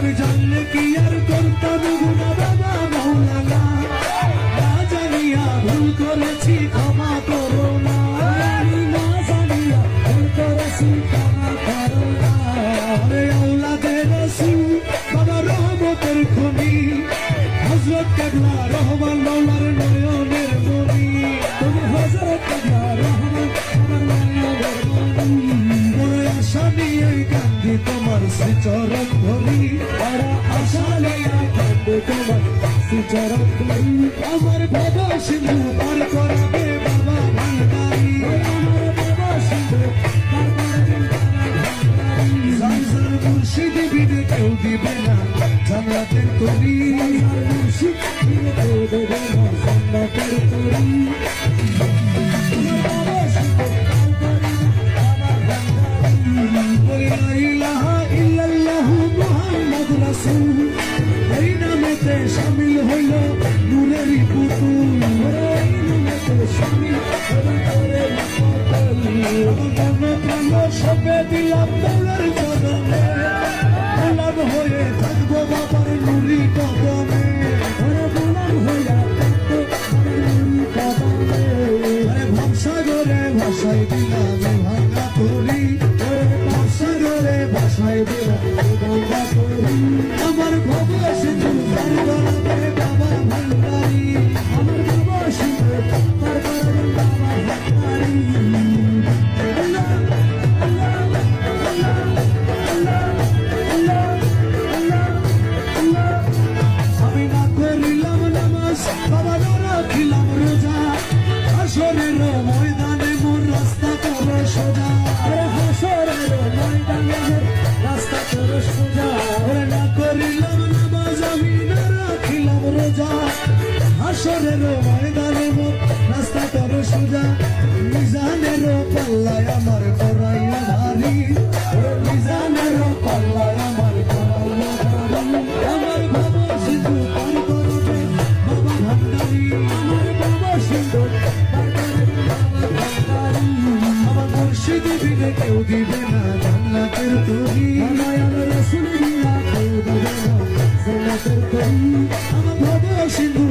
আমি জানলে কি আর করতাম গুনা বাবা মৌলানা? না জানিয়া ভুল করেছি ক্ষমা করো না। না জানিয়া ভুল করেছি ক্ষমা করো না। আরে আওলাদের বাবা রহমতের খনি। হযরত কেবলা রহমান মাওলার নয়নের মনি তুমি হযরত কেবলা রহমান আমার নয়নের মনি বড় আশা নিয়ে কান্দি তোমার শ্রীচরণ তোমার ধরি আমার বাবা সিন্ধু পার করাবে বাবা ভান্ডারি আমার বাবা সিন্ধু সংসার মুর্শিদ বিনে কেউ দিবে না। সবে দিলাম দৌড়ের কদমে গোলাম হয়ে থাকব বাবার নুরি কদমে ওরে গোলাম হইয়া থাকব নুরি কদমে ওরে ভবসাগরে ভাসাই দিলাম ভাঙা তরি ভবসাগরে ভাসাই দিলাম ভাঙা তরি আমার ভব সিন্ধু ময়দানে মোর রাস্তা করে সোজা। আরে হাসরের ময়দানে মোর রাস্তা করে সোজা। ওরে না করিলাম নামাজ, আমি না পাল্লায় আমার দিলে কেউ দিবে না, জান্নাতের তরি নয়ন রসুল কেউ দিবে না জান্নাতের তরি আমার বাবা সিন্ধু